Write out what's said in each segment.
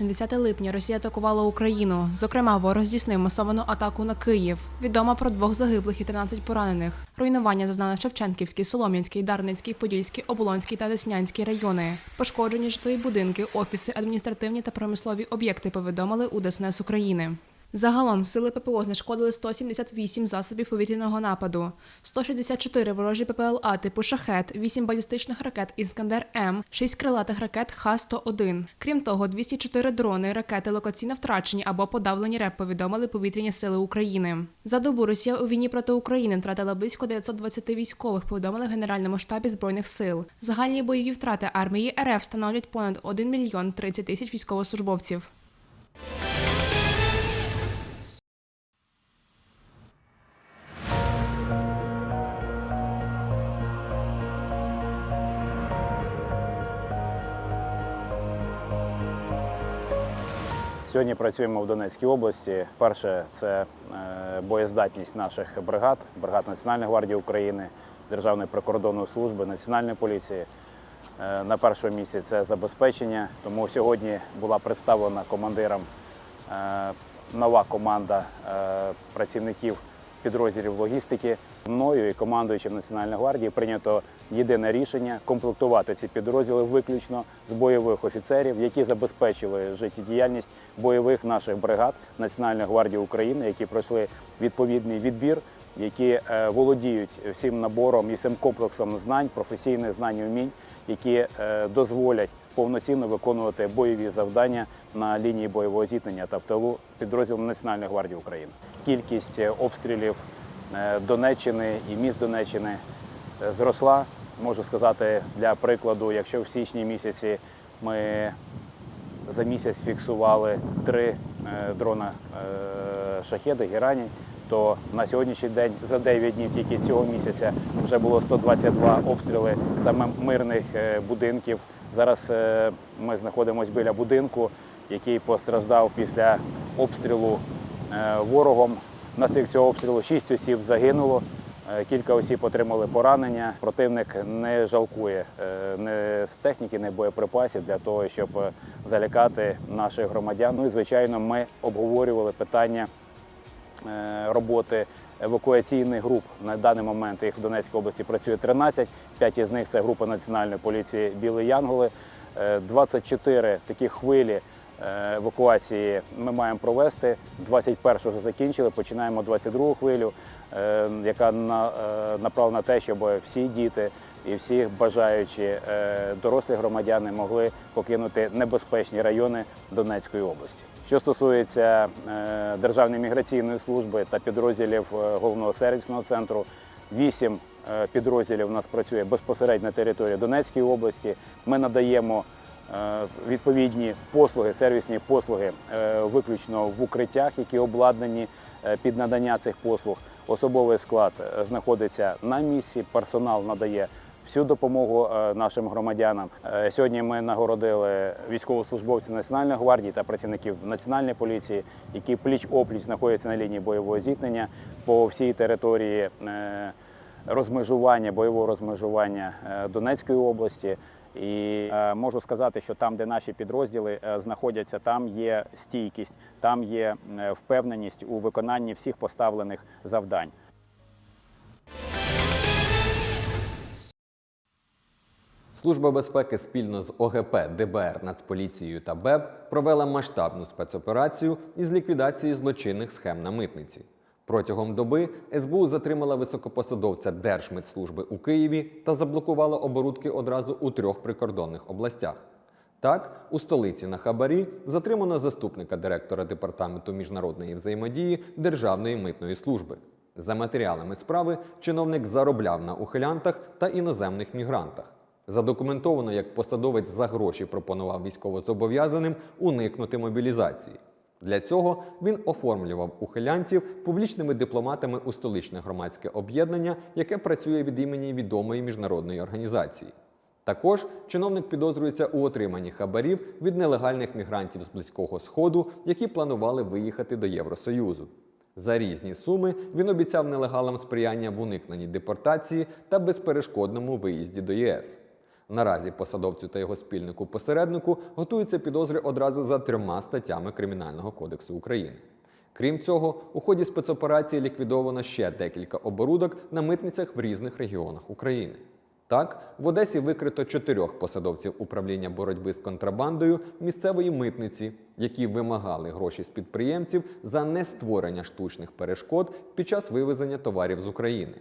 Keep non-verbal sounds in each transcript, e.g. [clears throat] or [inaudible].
ніч на 10 липня Росія атакувала Україну. Зокрема, ворог здійснив масовану атаку на Київ. Відомо про двох загиблих і 13 поранених. Руйнування зазнали Шевченківський, Солом'янський, Дарницький, Подільський, Оболонський та Деснянський райони. Пошкоджені житлові будинки, офіси, адміністративні та промислові об'єкти повідомили у ДСНС України. Загалом сили ППО знешкодили 178 засобів повітряного нападу, 164 ворожі ППЛА типу шахет, 8 балістичних ракет Іскандер М, 6 крилатих ракет Х-101. Крім того, 204 дрони, ракети локаційно втрачені або подавлені РЕП повідомили повітряні сили України. За добу Росія у війні проти України втратила близько 920 військових, повідомили в Генеральному штабі збройних сил. Загальні бойові втрати армії РФ становлять понад 1 мільйон 30 тисяч військовослужбовців. Сьогодні працюємо в Донецькій області. Перше це е, боєздатність наших бригад, бригад Національної гвардії України, Державної прикордонної служби, Національної поліції. Е, На першому місці це забезпечення. Тому сьогодні була представлена командирам е, нова команда працівників підрозділів логістики. Мною і командуючим Національної гвардії прийнято єдине рішення комплектувати ці підрозділи виключно з бойових офіцерів, які забезпечили життєдіяльність бойових наших бригад Національної гвардії України, які пройшли відповідний відбір, які е, володіють всім набором і всім комплексом знань, професійних знань і вмінь, які е, дозволять повноцінно виконувати бойові завдання на лінії бойового зіткнення та в тилу підрозділом Національної гвардії України. Кількість е, обстрілів е, Донеччини і міст Донеччини е, зросла. Можу сказати для прикладу, якщо в січні місяці ми за місяць фіксували три дрона шахеди Герані, то на сьогоднішній день за 9 днів тільки цього місяця вже було 122 обстріли саме мирних будинків. Зараз е, ми знаходимося біля будинку, який постраждав після обстрілу е, ворогом. Внаслідок цього обстрілу 6 осіб загинуло. Е, Кілька осіб отримали поранення. Противник не жалкує не техніки, не боєприпасів для того, щоб залякати наших громадян. Ну і звичайно, ми обговорювали питання роботи евакуаційних груп. На даний момент їх в Донецькій області працює 13, 5 із них це група Національної поліції Білі Янголи. Е, 24 такі хвилі е, евакуації ми маємо провести. 21 вже закінчили, починаємо 22 хвилю, е, яка на- направлена на те, щоб всі діти і всі бажаючі дорослі громадяни могли покинути небезпечні райони Донецької області. Що стосується е, Державної міграційної служби та підрозділів е, головного сервісного центру, вісім е, підрозділів у нас працює безпосередньо на території Донецької області. Ми надаємо відповідні послуги, сервісні послуги виключно в укриттях, які обладнані під надання цих послуг. Особовий склад знаходиться на місці, персонал надає всю допомогу е, нашим громадянам. Е, Сьогодні ми нагородили військовослужбовців Національної гвардії та працівників Національної поліції, які пліч опліч знаходяться на лінії бойового зіткнення по всій території е, розмежування, бойового розмежування Донецької області. І е, можу сказати, що там, де наші підрозділи е, знаходяться, там є стійкість, там є впевненість у виконанні всіх поставлених завдань. Служба безпеки спільно з ОГП, ДБР, Нацполіцією та БЕБ провела масштабну спецоперацію із ліквідації злочинних схем на митниці. Протягом доби СБУ затримала високопосадовця Держмитслужби у Києві та заблокувала оборудки одразу у трьох прикордонних областях. Так, у столиці на Хабарі затримано заступника директора департаменту міжнародної взаємодії Державної митної служби. За матеріалами справи чиновник заробляв на ухилянтах та іноземних мігрантах. Задокументовано, як посадовець за гроші пропонував військовозобов'язаним уникнути мобілізації. Для цього він оформлював ухилянців публічними дипломатами у столичне громадське об'єднання, яке працює від імені відомої міжнародної організації. Також чиновник підозрюється у отриманні хабарів від нелегальних мігрантів з Близького Сходу, які планували виїхати до Євросоюзу. За різні суми він обіцяв нелегалам сприяння в уникненні депортації та безперешкодному виїзді до ЄС. Наразі посадовцю та його спільнику посереднику готуються підозри одразу за трьома статтями Кримінального кодексу України. Крім цього, у ході спецоперації ліквідовано ще декілька оборудок на митницях в різних регіонах України. Так, в Одесі викрито чотирьох посадовців управління боротьби з контрабандою місцевої митниці, які вимагали гроші з підприємців за нестворення штучних перешкод під час вивезення товарів з України.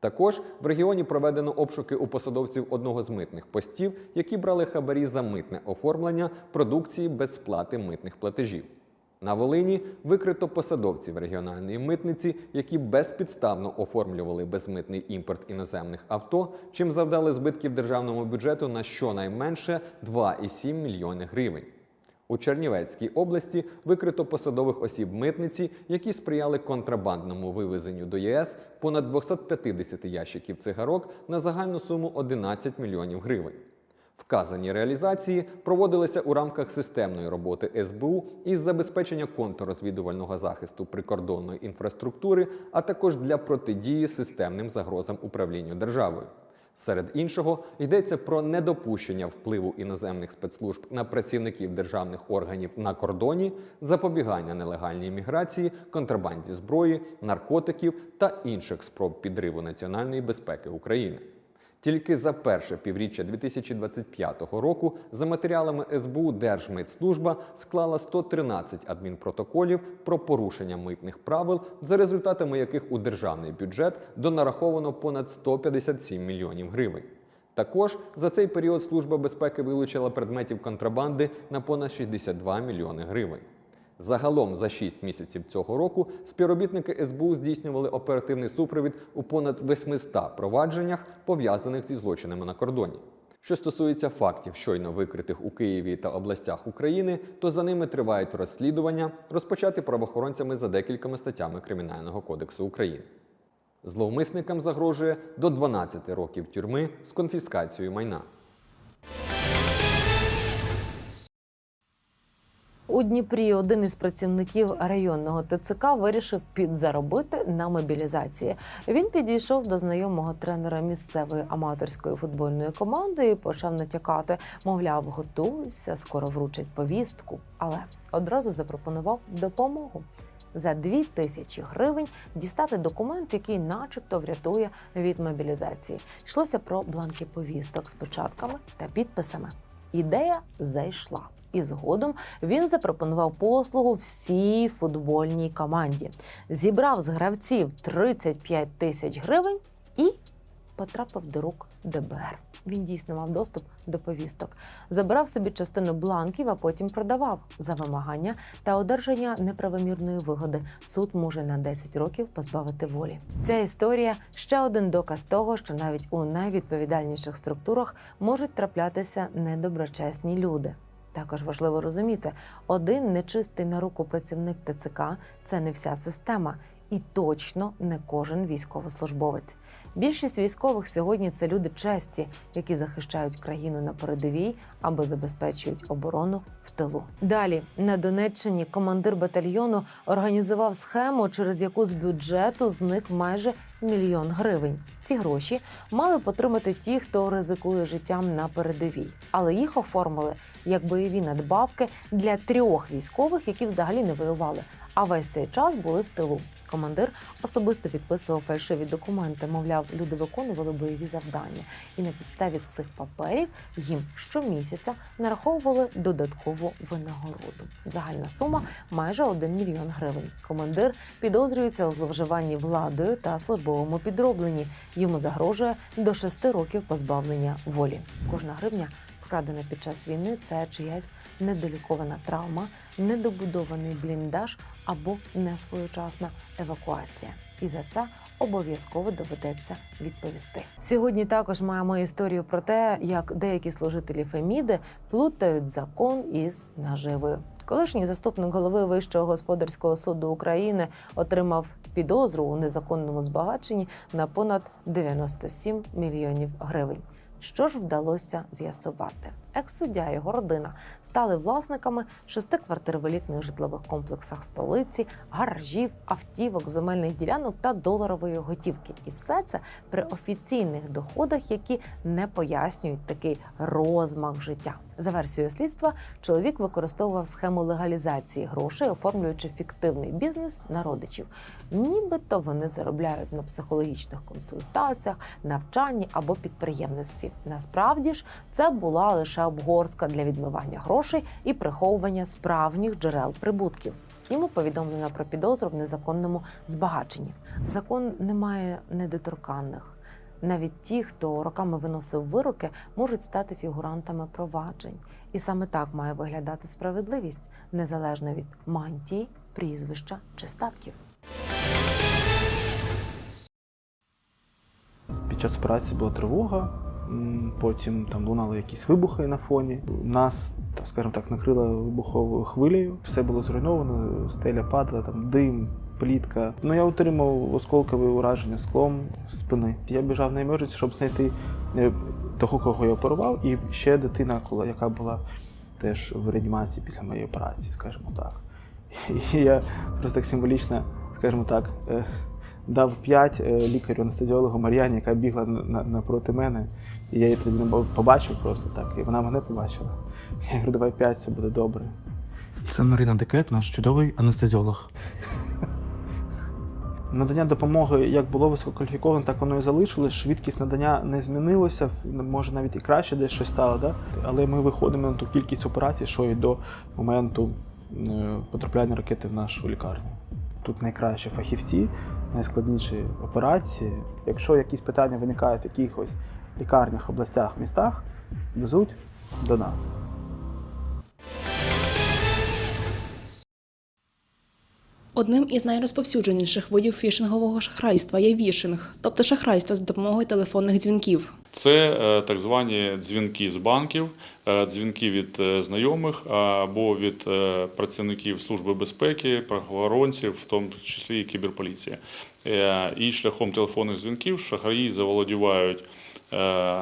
Також в регіоні проведено обшуки у посадовців одного з митних постів, які брали хабарі за митне оформлення продукції без сплати митних платежів. На Волині викрито посадовців регіональної митниці, які безпідставно оформлювали безмитний імпорт іноземних авто, чим завдали збитків державному бюджету на щонайменше 2,7 мільйони гривень. У Чернівецькій області викрито посадових осіб митниці, які сприяли контрабандному вивезенню до ЄС понад 250 ящиків цигарок на загальну суму 11 мільйонів гривень. Вказані реалізації проводилися у рамках системної роботи СБУ із забезпечення контррозвідувального захисту прикордонної інфраструктури, а також для протидії системним загрозам управлінню державою. Серед іншого йдеться про недопущення впливу іноземних спецслужб на працівників державних органів на кордоні, запобігання нелегальній міграції, контрабанді зброї, наркотиків та інших спроб підриву національної безпеки України. Тільки за перше півріччя 2025 року за матеріалами СБУ Держмитслужба склала 113 адмінпротоколів про порушення митних правил, за результатами яких у державний бюджет донараховано понад 157 мільйонів гривень. Також за цей період Служба безпеки вилучила предметів контрабанди на понад 62 мільйони гривень. Загалом за 6 місяців цього року співробітники СБУ здійснювали оперативний супровід у понад 800 провадженнях, пов'язаних зі злочинами на кордоні. Що стосується фактів, щойно викритих у Києві та областях України, то за ними тривають розслідування, розпочаті правоохоронцями за декількома статтями Кримінального кодексу України. Зловмисникам загрожує до 12 років тюрми з конфіскацією майна. У Дніпрі один із працівників районного ТЦК вирішив підзаробити на мобілізації. Він підійшов до знайомого тренера місцевої аматорської футбольної команди і почав натякати, мовляв, готуйся, скоро вручать повістку. Але одразу запропонував допомогу. За дві тисячі гривень дістати документ, який, начебто, врятує від мобілізації. Йшлося про бланки повісток з печатками та підписами. Ідея зайшла, і згодом він запропонував послугу всій футбольній команді. Зібрав з гравців 35 тисяч гривень і потрапив до рук ДБР. Він дійсно мав доступ до повісток, забирав собі частину бланків, а потім продавав за вимагання та одержання неправомірної вигоди. Суд може на 10 років позбавити волі. Ця історія ще один доказ того, що навіть у найвідповідальніших структурах можуть траплятися недоброчесні люди. Також важливо розуміти, один нечистий на руку працівник ТЦК це не вся система, і точно не кожен військовослужбовець. Більшість військових сьогодні це люди честі, які захищають країну на передовій або забезпечують оборону в тилу. Далі на Донеччині командир батальйону організував схему, через яку з бюджету зник майже мільйон гривень. Ці гроші мали б отримати ті, хто ризикує життям на передовій, але їх оформили як бойові надбавки для трьох військових, які взагалі не воювали. А весь цей час були в тилу. Командир особисто підписував фальшиві документи. Мовляв, люди виконували бойові завдання, і на підставі цих паперів їм щомісяця нараховували додаткову винагороду. Загальна сума майже 1 мільйон гривень. Командир підозрюється у зловживанні владою та службовому підробленні. Йому загрожує до 6 років позбавлення волі. Кожна гривня. Вкрадена під час війни це чиясь недолікована травма, недобудований бліндаж або несвоєчасна евакуація. І за це обов'язково доведеться відповісти. Сьогодні також маємо історію про те, як деякі служителі Феміди плутають закон із наживою. Колишній заступник голови Вищого господарського суду України отримав підозру у незаконному збагаченні на понад 97 мільйонів гривень. Що ж вдалося з'ясувати? Екс-суддя його родина стали власниками шести квартир в елітних житлових комплексах столиці, гаражів, автівок, земельних ділянок та доларової готівки. І все це при офіційних доходах, які не пояснюють такий розмах життя. За версією слідства, чоловік використовував схему легалізації грошей, оформлюючи фіктивний бізнес на родичів. Нібито вони заробляють на психологічних консультаціях, навчанні або підприємництві. Насправді ж це була лише обгорстка для відмивання грошей і приховування справжніх джерел прибутків. Йому повідомлено про підозру в незаконному збагаченні. Закон не має недоторканних. Навіть ті, хто роками виносив вироки, можуть стати фігурантами проваджень. І саме так має виглядати справедливість, незалежно від мантії, прізвища чи статків. Під час операції була тривога, потім там лунали якісь вибухи на фоні. Нас, так скажімо так, накрило вибуховою хвилею. Все було зруйновано, стеля падала, там дим, плітка. Ну я отримав осколкове ураження склом спини. Я біжав на емердженсі, щоб знайти е, того, кого я оперував, і ще дитина, яка була теж в реанімації після моєї операції, скажімо так. [laughs] І я просто так символічно, скажімо так, е, дав п'ять е, лікарю анестезіологу Мар'яні, яка бігла на- на- напроти мене. І я її тоді не побачив просто так, і вона мене побачила. [laughs] Я говорю, давай п'ять, все буде добре. Це Марина Декет, наш чудовий анестезіолог. [laughs] Надання допомоги як було висококваліфіковане, так воно і залишилось. Швидкість надання не змінилася, може навіть і краще десь щось стало, да? але ми виходимо на ту кількість операцій, що і до моменту е, потрапляння ракети в нашу лікарню. Тут найкращі фахівці, найскладніші операції. Якщо якісь питання виникають в якихось лікарнях, областях, містах, везуть до нас. Одним із найрозповсюдженіших видів фішингового шахрайства є вішинг, тобто шахрайство з допомогою телефонних дзвінків. Це е, так звані дзвінки з банків, е, дзвінки від е, знайомих або від працівників Служби безпеки, правоохоронців, в тому числі і кіберполіції. І шляхом телефонних дзвінків шахраї заволодівають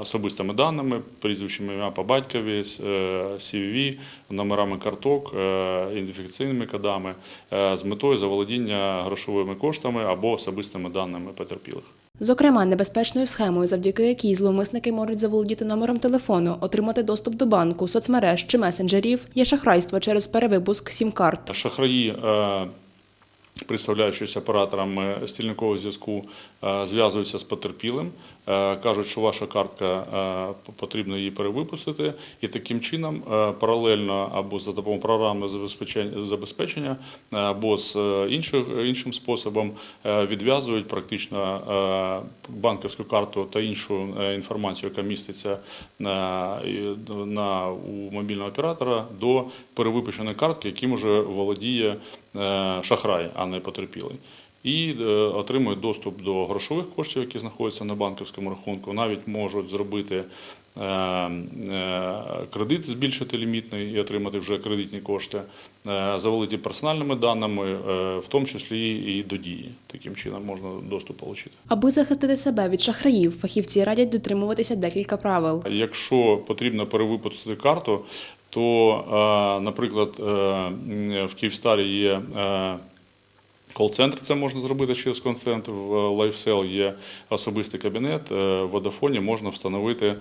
особистими даними, прізвищами ім'я по батькові, е, CVV, номерами карток, е, ідентифікаційними кодами е, з метою заволодіння грошовими коштами або особистими даними потерпілих. Зокрема, небезпечною схемою, завдяки якій зловмисники можуть заволодіти номером телефону, отримати доступ до банку, соцмереж чи месенджерів, є шахрайство через перевипуск сім-карт. Шахраї, е, представляючись операторами стільникового зв'язку, е, зв'язуються з потерпілим, е, кажуть, що ваша картка е, потрібно її перевипустити, і таким чином е, паралельно або за допомогою програмного забезпечення, е, або з е, іншим способом е, відв'язують практично е, банківську карту та іншу е, інформацію, яка міститься на, у мобільного оператора до перевипущеної картки, яким уже володіє е, шахрай, а не потерпілий. І е, отримують доступ до грошових коштів, які знаходяться на банківському рахунку. Навіть можуть зробити е, е, кредит, збільшити лімітний і отримати вже кредитні кошти, завалити персональними даними, в тому числі і до дії. Таким чином можна доступ отримати. Аби захистити себе від шахраїв, фахівці радять дотримуватися декілька правил. Якщо потрібно перевипустити карту, то, наприклад, в Київстарі є кол-центр, це можна зробити через кол-центр, в LifeSell є особистий кабінет, е, в Vodafone можна встановити е, е,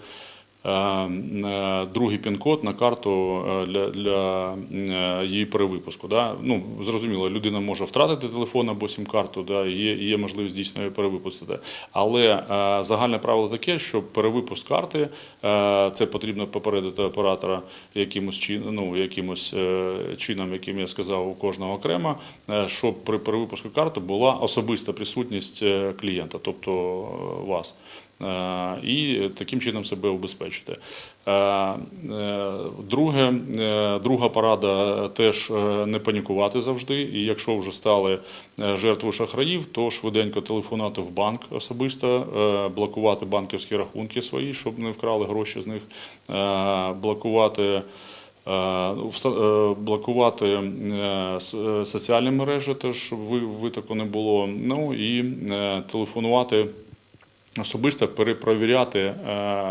другий пін-код на карту е, для, для е, її перевипуску. Да? Ну, зрозуміло, людина може втратити телефон або сім-карту, да? є, є можливість дійсно її перевипустити. Але е, загальне правило таке, що перевипуск карти е, це потрібно попередити оператора якимось, чин, ну, якимось е, чином, яким я сказав, у кожного окремо, е, щоб при перевипуску карти була особиста присутність е, клієнта, тобто е, вас. Е, і таким чином себе убезпечити. Е, е, Друге, друга порада теж не панікувати завжди. І якщо вже стали жертвою шахраїв, то швиденько телефонувати в банк особисто, блокувати банківські рахунки свої, щоб не вкрали гроші з них, блокувати. е, Блокувати соціальні мережі, теж витоку не було. Ну і телефонувати особисто перепровіряти, е,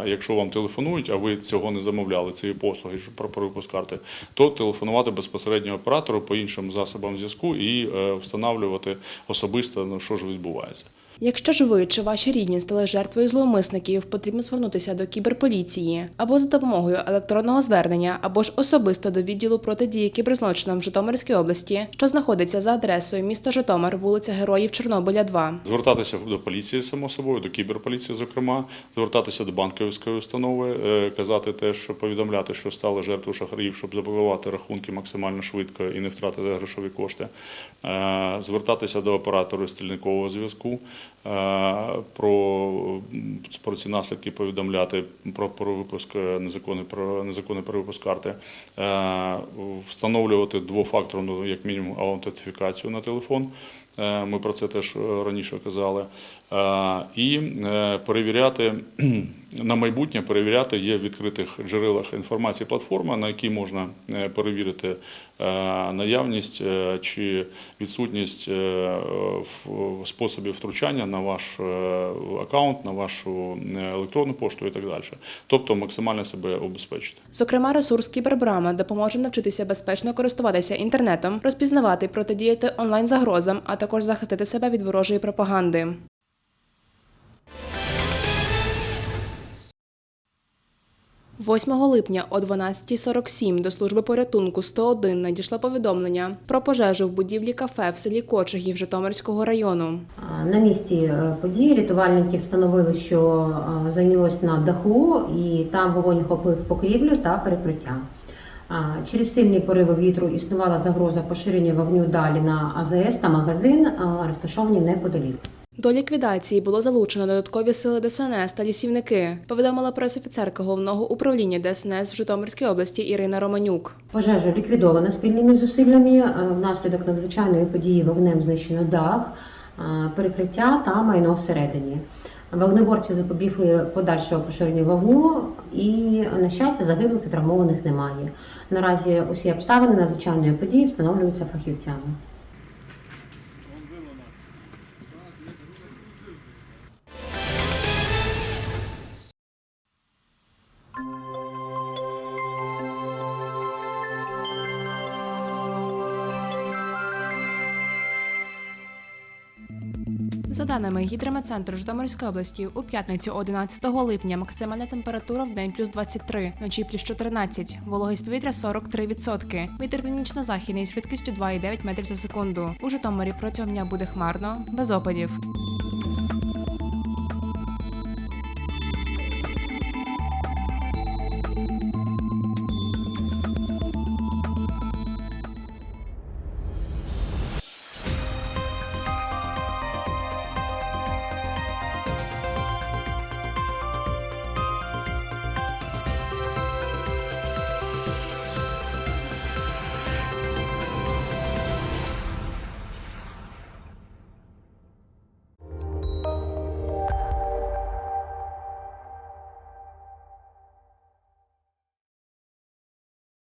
якщо вам телефонують, а ви цього не замовляли, цієї послуги про перевипуск карти, то телефонувати безпосередньо оператору по іншим засобам зв'язку і е, встановлювати особисто, ну, що ж відбувається. Якщо ж ви чи ваші рідні стали жертвою зловмисників, потрібно звернутися до кіберполіції або за допомогою електронного звернення, або ж особисто до відділу протидії кіберзлочинам в Житомирській області, що знаходиться за адресою місто Житомир, вулиця Героїв Чорнобиля, 2. Звертатися до поліції, само собою, до кіберполіції, зокрема, звертатися до банківської установи, е, казати те, що повідомляти, що стали жертвою шахраїв, щоб заблокувати рахунки максимально швидко і не втратити грошові кошти. Е, Звертатися до оператору стільникового зв'язку. Е, Про, про ці наслідки повідомляти про про випуск незаконний про незаконний перевипуск карти, Е, встановлювати двофакторну, як мінімум, аутентифікацію на телефон. Е, Ми про це теж е, раніше казали. Е, І е, перевіряти [clears throat] на майбутнє перевіряти є в відкритих джерелах інформації платформа, на якій можна е, перевірити наявність чи відсутність способів втручання на ваш аккаунт, на вашу електронну пошту і так далі. Тобто максимально себе обезпечити. Зокрема, ресурс Кібербрама допоможе навчитися безпечно користуватися інтернетом, розпізнавати протидіяти онлайн загрозам, а також захистити себе від ворожої пропаганди. – 8 липня о 12.47 до служби порятунку 101 надійшло повідомлення про пожежу в будівлі кафе в селі Кочегів Житомирського району. На місці е, події рятувальники встановили, що е, зайнялось на даху, і там вогонь охопив покрівлю та перекриття. Через сильні пориви вітру існувала загроза поширення вогню далі на АЗС та магазин, розташовані неподалік. До ліквідації було залучено додаткові сили ДСНС та лісівники, повідомила пресофіцерка головного управління ДСНС в Житомирській області Ірина Романюк. Пожежа ліквідована спільними зусиллями. Е, Внаслідок надзвичайної події вогнем знищено дах, е, перекриття та майно всередині. Вогнеборці запобігли подальшого поширення вогню і, на щастя, загиблих та травмованих немає. Наразі усі обставини надзвичайної події встановлюються фахівцями. За даними гідрометцентру Житомирської області, у п'ятницю 11 липня максимальна температура в день плюс 23, вночі плюс 14, вологість повітря 43%, вітер північно-західний з швидкістю 2,9 метрів за секунду. У Житомирі протягом дня буде хмарно, без опадів.